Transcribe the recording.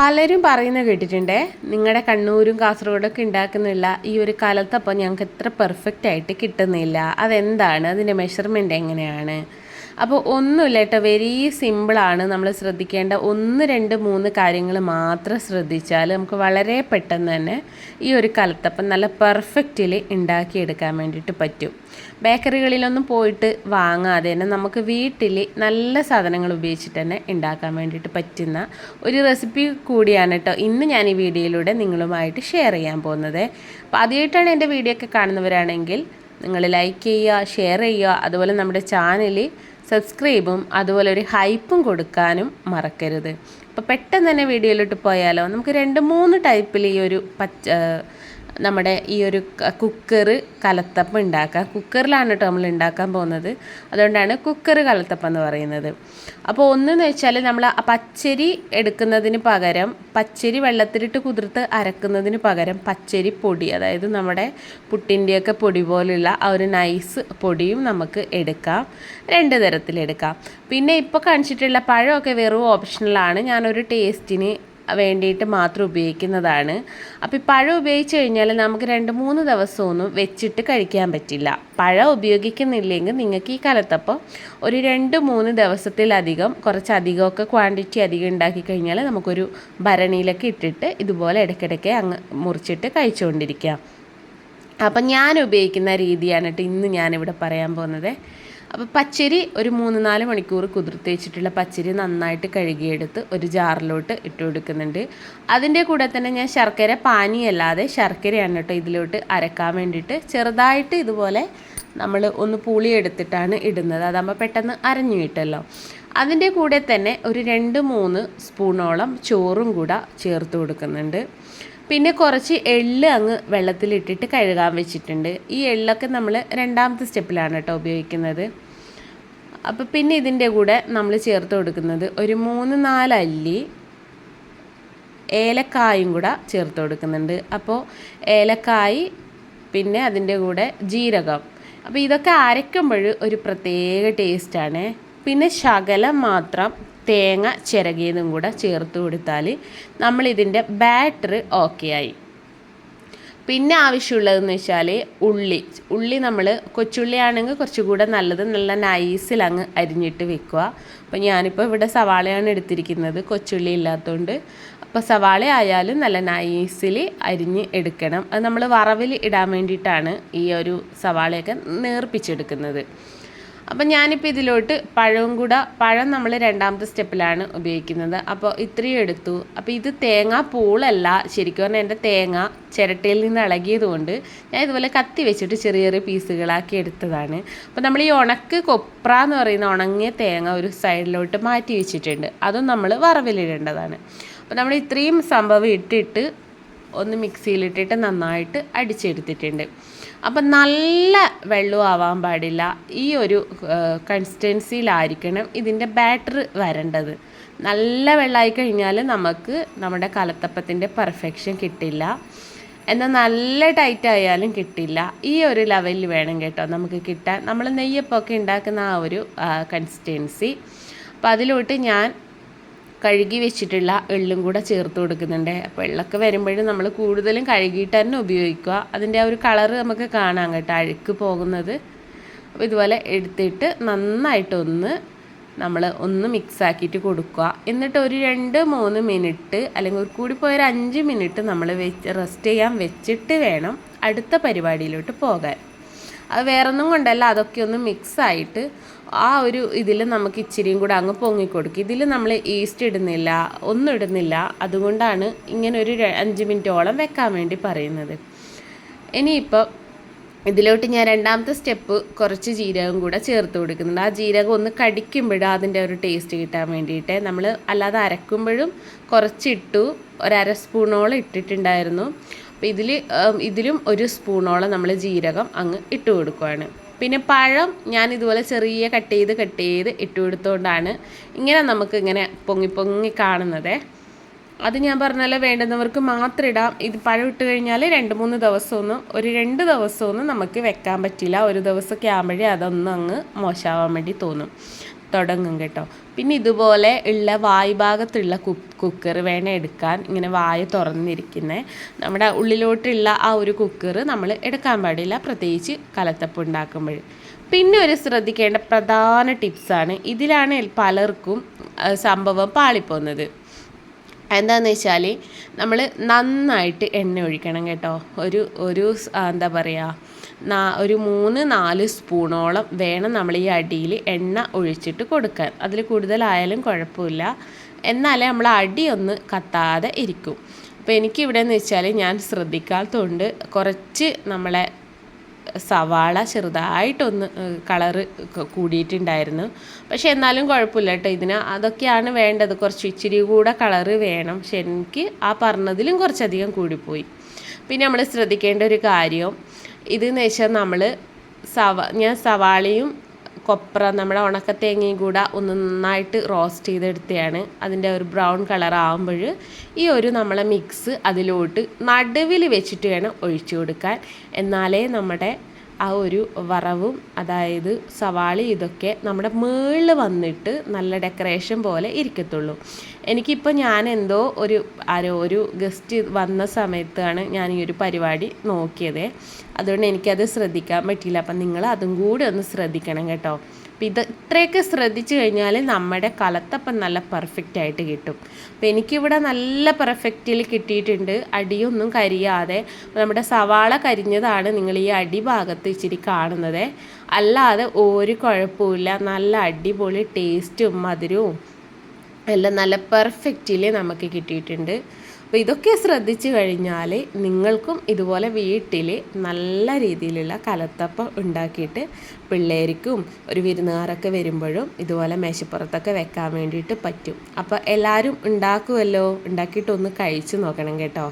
പലരും പറയുന്നത് കേട്ടിട്ടുണ്ടേ നിങ്ങളുടെ കണ്ണൂരും കാസർഗോഡൊക്കെ ഉണ്ടാക്കുന്നില്ല ഈ ഒരു കലത്തപ്പം ഞങ്ങൾക്ക് എത്ര പെർഫെക്റ്റ് ആയിട്ട് കിട്ടുന്നില്ല. അതെന്താണ്? അതിന്റെ മെഷർമെന്റ് എങ്ങനെയാണ്? അപ്പോൾ ഒന്നുമില്ല കേട്ടോ. വെരി സിമ്പിളാണ് നമ്മൾ ശ്രദ്ധിക്കേണ്ട ഒന്ന് രണ്ട് മൂന്ന് കാര്യങ്ങൾ മാത്രം ശ്രദ്ധിച്ചാൽ നമുക്ക് വളരെ പെട്ടെന്ന് തന്നെ ഈ ഒരു കലത്തപ്പം നല്ല പെർഫെക്റ്റിൽ ഉണ്ടാക്കിയെടുക്കാൻ വേണ്ടിയിട്ട് പറ്റും. ബേക്കറികളിലൊന്നും പോയിട്ട് വാങ്ങാതെ തന്നെ നമുക്ക് വീട്ടിൽ നല്ല സാധനങ്ങൾ ഉപയോഗിച്ചിട്ട് തന്നെ ഉണ്ടാക്കാൻ വേണ്ടിയിട്ട് പറ്റുന്ന ഒരു റെസിപ്പി കൂടിയാണ് കേട്ടോ ഇന്ന് ഞാൻ ഈ വീഡിയോയിലൂടെ നിങ്ങളുമായിട്ട് ഷെയർ ചെയ്യാൻ പോകുന്നത്. അപ്പോൾ ആദ്യമായിട്ടാണ് എന്റെ വീഡിയോ ഒക്കെ കാണുന്നവരാണെങ്കിൽ നിങ്ങൾ ലൈക്ക് ചെയ്യുക ഷെയർ ചെയ്യുക. അതുപോലെ നമ്മുടെ ചാനൽ സബ്സ്ക്രൈബും അതുപോലെ ഒരു ഹൈപ്പും കൊടുക്കാനും മറക്കരുത്. അപ്പോൾ പെട്ടെന്ന് തന്നെ വീഡിയോയിലോട്ട് പോയാലോ? നമുക്ക് രണ്ട് മൂന്ന് ടൈപ്പിൽ ഈ ഒരു പച്ച നമ്മുടെ ഈ ഒരു കുക്കർ കലത്തപ്പം ഉണ്ടാക്കാം കുക്കറിലാണ് കേട്ടോ നമ്മൾ ഉണ്ടാക്കാൻ പോകുന്നത്. അതുകൊണ്ടാണ് കുക്കർ കലത്തപ്പം എന്ന് പറയുന്നത്. അപ്പോൾ ഒന്നെന്ന് വെച്ചാൽ നമ്മൾ പച്ചരി എടുക്കുന്നതിന് പകരം പച്ചരി വെള്ളത്തിലിട്ട് കുതിർത്ത് അരക്കുന്നതിന് പകരം പച്ചരി പൊടി അതായത് നമ്മുടെ പുട്ടിന്റെയൊക്കെ പൊടി പോലുള്ള ആ ഒരു നൈസ് പൊടിയും നമുക്ക് എടുക്കാം. രണ്ട് തരത്തിലെടുക്കാം പിന്നെ ഇപ്പോൾ കാണിച്ചിട്ടുള്ള പഴമൊക്കെ വെറും ഓപ്ഷണലാണ് ഞാനൊരു ടേസ്റ്റിന് വേണ്ടിയിട്ട് മാത്രം ഉപയോഗിക്കുന്നതാണ്. അപ്പോൾ ഈ പഴം ഉപയോഗിച്ച് കഴിഞ്ഞാൽ നമുക്ക് രണ്ട് മൂന്ന് ദിവസമൊന്നും വെച്ചിട്ട് കഴിക്കാൻ പറ്റില്ല. പഴം ഉപയോഗിക്കുന്നില്ലെങ്കിൽ നിങ്ങൾക്ക് ഈ കാലത്തപ്പോൾ ഒരു രണ്ട് മൂന്ന് ദിവസത്തിലധികം കുറച്ചധികമൊക്കെ ക്വാണ്ടിറ്റി അധികം ഉണ്ടാക്കി കഴിഞ്ഞാൽ നമുക്കൊരു ഭരണിയിലൊക്കെ ഇട്ടിട്ട് ഇതുപോലെ ഇടയ്ക്കിടയ്ക്ക് അങ്ങ് മുറിച്ചിട്ട് കഴിച്ചുകൊണ്ടിരിക്കാം. അപ്പം ഞാൻ ഉപയോഗിക്കുന്ന രീതിയാണ് കേട്ടോ ഇന്ന് ഞാനിവിടെ പറയാൻ പോകുന്നത്. അപ്പോൾ പച്ചരി ഒരു മൂന്ന് നാല് മണിക്കൂർ കുതിർത്ത് വെച്ചിട്ടുള്ള പച്ചരി നന്നായിട്ട് കഴുകിയെടുത്ത് ഒരു ജാറിലോട്ട് ഇട്ട് കൊടുക്കുന്നുണ്ട്. അതിന്റെ കൂടെ തന്നെ ഞാൻ ശർക്കര പാനിയല്ലാതെ ശർക്കരയാണ് കേട്ടോ ഇതിലോട്ട് അരക്കാൻ വേണ്ടിയിട്ട് ചെറുതായിട്ട് ഇതുപോലെ നമ്മൾ ഒന്ന് പൂളി എടുത്തിട്ടാണ് ഇടുന്നത്. അതാകുമ്പോൾ പെട്ടെന്ന് അരഞ്ഞു കിട്ടല്ലോ അതിന്റെ കൂടെ തന്നെ ഒരു രണ്ട് മൂന്ന് സ്പൂണോളം ചോറും കൂടെ ചേർത്ത് കൊടുക്കുന്നുണ്ട്. പിന്നെ കുറച്ച് എള്ള് അങ്ങ് വെള്ളത്തിലിട്ടിട്ട് കഴുകാൻ വെച്ചിട്ടുണ്ട്. ഈ എള്ളൊക്കെ നമ്മൾ രണ്ടാമത്തെ സ്റ്റെപ്പിലാണ് കേട്ടോ ഉപയോഗിക്കുന്നത്. അപ്പോൾ പിന്നെ ഇതിന്റെ കൂടെ നമ്മൾ ചേർത്ത് കൊടുക്കുന്നത് ഒരു മൂന്ന് നാല് അല്ലി ഏലക്കായും കൂടെ ചേർത്ത് കൊടുക്കുന്നുണ്ട്. അപ്പോൾ ഏലക്കായ് പിന്നെ അതിന്റെ കൂടെ ജീരകം. അപ്പോൾ ഇതൊക്കെ അരയ്ക്കുമ്പോൾ ഒരു പ്രത്യേക ടേസ്റ്റാണ് പിന്നെ ശകലം മാത്രം തേങ്ങ ചിരകിയതും കൂടെ ചേർത്ത് കൊടുത്താൽ നമ്മളിതിന്റെ ബാറ്റർ ഓക്കെ ആയി പിന്നെ ആവശ്യമുള്ളതെന്ന് വെച്ചാൽ ഉള്ളി. ഉള്ളി നമ്മൾ കൊച്ചുള്ളിയാണെങ്കിൽ കുറച്ചും കുറച്ചുകൂടെ നല്ലത് നല്ല നൈസിൽ അങ്ങ് അരിഞ്ഞിട്ട് വെക്കുക. അപ്പോൾ ഞാനിപ്പോൾ ഇവിടെ സവാളയാണ് എടുത്തിരിക്കുന്നത് കൊച്ചുള്ളി ഇല്ലാത്തതുകൊണ്ട്. അപ്പോൾ സവാള ആയാലും നല്ല നൈസിൽ അരിഞ്ഞ് എടുക്കണം. അത് നമ്മൾ വറവിൽ ഇടാൻ വേണ്ടിയിട്ടാണ് ഈ ഒരു സവാളയൊക്കെ നേർപ്പിച്ചെടുക്കുന്നത്. അപ്പം ഞാനിപ്പോൾ ഇതിലോട്ട് പഴവും കൂടെ പഴം നമ്മൾ രണ്ടാമത്തെ സ്റ്റെപ്പിലാണ് ഉപയോഗിക്കുന്നത്. അപ്പോൾ ഇത്രയും എടുത്തു. അപ്പോൾ ഇത് തേങ്ങ പൂളല്ല. ശരിക്കും പറഞ്ഞാൽ എന്റെ തേങ്ങ ചിരട്ടയിൽ നിന്ന് ഇളകിയതുകൊണ്ട് ഞാൻ ഇതുപോലെ കത്തി വെച്ചിട്ട് ചെറിയ ചെറിയ പീസുകളാക്കി എടുത്തതാണ്. അപ്പോൾ നമ്മൾ ഈ ഉണക്ക് കൊപ്ര എന്ന് പറയുന്ന ഉണങ്ങിയ തേങ്ങ ഒരു സൈഡിലോട്ട് മാറ്റി വെച്ചിട്ടുണ്ട്. അതും നമ്മൾ വറവിലിടേണ്ടതാണ്. അപ്പോൾ നമ്മൾ ഇത്രയും സംഭവം ഇട്ടിട്ട് ഒന്ന് മിക്സിയിലിട്ടിട്ട് നന്നായിട്ട് അടിച്ചെടുത്തിട്ടുണ്ട്. അപ്പം നല്ല വെള്ളം ആവാൻ പാടില്ല. ഈ ഒരു കൺസിസ്റ്റൻസിയിലായിരിക്കണം ഇതിന്റെ ബാറ്റർ വരേണ്ടത്. നല്ല വെള്ളമായി കഴിഞ്ഞാൽ നമുക്ക് നമ്മുടെ കലത്തപ്പത്തിന്റെ പെർഫെക്ഷൻ കിട്ടില്ല. എന്നാൽ നല്ല ടൈറ്റ് ആയാലും കിട്ടില്ല. ഈ ഒരു ലെവലിൽ വേണം കേട്ടോ നമുക്ക് കിട്ടാൻ. നമ്മൾ നെയ്യപ്പൊക്കെ ഉണ്ടാക്കുന്ന ആ ഒരു കൺസിസ്റ്റൻസി അപ്പോൾ അതിലോട്ട് ഞാൻ കഴുകി വെച്ചിട്ടുള്ള എള്ളും കൂടെ ചേർത്ത് കൊടുക്കുന്നുണ്ട്. അപ്പോൾ എള്ളൊക്കെ വരുമ്പോഴും നമ്മൾ കൂടുതലും കഴുകിയിട്ട് തന്നെ ഉപയോഗിക്കുക. അതിന്റെ ആ ഒരു കളറ് നമുക്ക് കാണാം കേട്ടോ അഴുക്ക് പോകുന്നത്. അപ്പോൾ ഇതുപോലെ എടുത്തിട്ട് നന്നായിട്ടൊന്ന് നമ്മൾ ഒന്ന് മിക്സ് ആക്കിയിട്ട് കൊടുക്കുക. എന്നിട്ട് ഒരു രണ്ട് മൂന്ന് മിനിറ്റ് അല്ലെങ്കിൽ ഒരു കൂടി പോയൊരു അഞ്ച് മിനിറ്റ് നമ്മൾ വെച്ച് റെസ്റ്റ് ചെയ്യാൻ വെച്ചിട്ട് വേണം അടുത്ത പരിപാടിയിലോട്ട് പോകാൻ. അത് വേറൊന്നും കൊണ്ടല്ല അതൊക്കെ ഒന്ന് മിക്സായിട്ട് ആ ഒരു ഇതിൽ നമുക്ക് ഇച്ചിരിയും കൂടെ അങ്ങ് പൊങ്ങിക്കൊടുക്കും ഇതിൽ നമ്മൾ ഈസ്റ്റ് ഇടുന്നില്ല ഒന്നും ഇടുന്നില്ല. അതുകൊണ്ടാണ് ഇങ്ങനെ ഒരു അഞ്ച് മിനിറ്റോളം വെക്കാൻ വേണ്ടി പറയുന്നത്. ഇനിയിപ്പോൾ ഇതിലോട്ട് ഞാൻ രണ്ടാമത്തെ സ്റ്റെപ്പ് കുറച്ച് ജീരകം കൂടെ ചേർത്ത് കൊടുക്കുന്നുണ്ട്. ആ ജീരകം ഒന്ന് കടിക്കുമ്പോഴും അതിന്റെ ഒരു ടേസ്റ്റ് കിട്ടാൻ വേണ്ടിയിട്ട് നമ്മൾ അല്ലാതെ അരക്കുമ്പോഴും കുറച്ചിട്ടു ഒരര സ്പൂണോളം ഇട്ടിട്ടുണ്ടായിരുന്നു. അപ്പോൾ ഇതിൽ ഇതിലും ഒരു സ്പൂണോളം നമ്മൾ ജീരകം അങ്ങ് ഇട്ട് കൊടുക്കുവാണ്. പിന്നെ പഴം ഞാൻ ഇതുപോലെ ചെറിയ കട്ട് ചെയ്ത് കട്ട് ചെയ്ത് ഇട്ട് കൊടുത്തുകൊണ്ടാണ് ഇങ്ങനെ നമുക്ക് ഇങ്ങനെ പൊങ്ങി പൊങ്ങി കാണുന്നത്. അത് ഞാൻ പറഞ്ഞാൽ വേണ്ടുന്നവർക്ക് മാത്രം ഇടാം. ഇത് പഴം ഇട്ട് കഴിഞ്ഞാൽ രണ്ട് മൂന്ന് ദിവസമൊന്നും ഒരു രണ്ട് ദിവസമൊന്നും നമുക്ക് വെക്കാൻ പറ്റില്ല. ഒരു ദിവസമൊക്കെ ആകുമ്പോഴേ അതൊന്നും അങ്ങ് മോശമാവാൻ വേണ്ടി തോന്നും. തുടങ്ങും കേട്ടോ. പിന്നെ ഇതുപോലെ ഉള്ള വായു ഭാഗത്തുള്ള കുക്കർ വേണം എടുക്കാൻ ഇങ്ങനെ വായ തുറന്നിരിക്കുന്നത് നമ്മുടെ ഉള്ളിലോട്ടുള്ള ആ ഒരു കുക്കർ നമ്മൾ എടുക്കാൻ പാടില്ല പ്രത്യേകിച്ച് കലത്തപ്പ് ഉണ്ടാക്കുമ്പോൾ പിന്നെ ഒരു ശ്രദ്ധിക്കേണ്ട പ്രധാന ടിപ്സാണ് ഇതിലാണ് പലർക്കും സംഭവം പാളിപ്പോകുന്നത്. എന്താണെന്ന് വെച്ചാൽ നമ്മൾ നന്നായിട്ട് എണ്ണ ഒഴിക്കണം കേട്ടോ. ഒരു ഒരു എന്താ പറയുക ഒരു മൂന്ന് നാല് സ്പൂണോളം വേണം നമ്മൾ ഈ അടിയിൽ എണ്ണ ഒഴിച്ചിട്ട് കൊടുക്കാൻ. അതിൽ കൂടുതലായാലും കുഴപ്പമില്ല. എന്നാലേ നമ്മൾ അടിയൊന്ന് കത്താതെ ഇരിക്കും. അപ്പോൾ എനിക്കിവിടെ എന്ന് വെച്ചാൽ ഞാൻ ശ്രദ്ധിക്കാത്തതുകൊണ്ട് കുറച്ച് നമ്മളെ സവാള ചെറുതായിട്ടൊന്ന് കളറ് കൂടിയിട്ടുണ്ടായിരുന്നു. പക്ഷെ എന്നാലും കുഴപ്പമില്ല കേട്ടോ ഇതിന്. അതൊക്കെയാണ് വേണ്ടത്. കുറച്ച് ഇച്ചിരി കൂടെ കളറ് വേണം. പക്ഷെ എനിക്ക് ആ പറഞ്ഞതിലും കുറച്ചധികം കൂടിപ്പോയി. പിന്നെ നമ്മൾ ശ്രദ്ധിക്കേണ്ട ഒരു കാര്യം. ഇതെന്ന് വെച്ചാൽ നമ്മൾ സവ ഞാൻ സവാളയും കൊപ്ര നമ്മുടെ ഉണക്കത്തേങ്ങയും കൂടെ ഒന്ന് നന്നായിട്ട് റോസ്റ്റ് ചെയ്തെടുത്തതാണ് അതിന്റെ ഒരു ബ്രൗൺ കളർ ആകുമ്പോൾ ഈ ഒരു നമ്മളെ മിക്സ് അതിലോട്ട് നടുവിൽ വെച്ചിട്ട് വേണം ഒഴിച്ചു കൊടുക്കാൻ. എന്നാലേ നമ്മുടെ ആ ഒരു വറവും അതായത് സവാളി ഇതൊക്കെ നമ്മുടെ മേളിൽ വന്നിട്ട് നല്ല ഡെക്കറേഷൻ പോലെ ഇരിക്കത്തുള്ളൂ. എനിക്കിപ്പോൾ ഞാൻ എന്തോ ഒരു ആരോ ഒരു ഗസ്റ്റ് വന്ന സമയത്താണ് ഞാൻ ഈ ഒരു പരിപാടി നോക്കിയത്. അതുകൊണ്ട് എനിക്കത് ശ്രദ്ധിക്കാൻ പറ്റിയില്ല. അപ്പം നിങ്ങൾ അതും കൂടി ഒന്ന് ശ്രദ്ധിക്കണം കേട്ടോ. അപ്പം ഇത് ഇത്രയൊക്കെ ശ്രദ്ധിച്ചു കഴിഞ്ഞാൽ നമ്മുടെ കലത്തപ്പം നല്ല പെർഫെക്റ്റ് ആയിട്ട് കിട്ടും. അപ്പം എനിക്കിവിടെ നല്ല പെർഫെക്റ്റിൽ കിട്ടിയിട്ടുണ്ട്. അടിയൊന്നും കരിയാതെ. നമ്മുടെ സവാള കരിഞ്ഞതാണ് നിങ്ങൾ ഈ അടിഭാഗത്ത് ഇച്ചിരി കാണുന്നത്. അല്ലാതെ ഒരു കുഴപ്പമില്ല നല്ല അടിപൊളി ടേസ്റ്റും മധുരവും എല്ലാം നല്ല പെർഫെക്റ്റിൽ നമുക്ക് കിട്ടിയിട്ടുണ്ട്. അപ്പോൾ ഇതൊക്കെ ശ്രദ്ധിച്ചു കഴിഞ്ഞാൽ നിങ്ങൾക്കും ഇതുപോലെ വീട്ടിൽ നല്ല രീതിയിലുള്ള കലത്തപ്പം ഉണ്ടാക്കിയിട്ട് പിള്ളേർക്കും ഒരു വിരുന്നുകാരൊക്കെ വരുമ്പോഴും ഇതുപോലെ മേശപ്പുറത്തൊക്കെ വെക്കാൻ വേണ്ടിയിട്ട് പറ്റും. അപ്പോൾ എല്ലാവരും ഉണ്ടാക്കുമല്ലോ ഉണ്ടാക്കിയിട്ടൊന്ന് കഴിച്ചു നോക്കണം കേട്ടോ.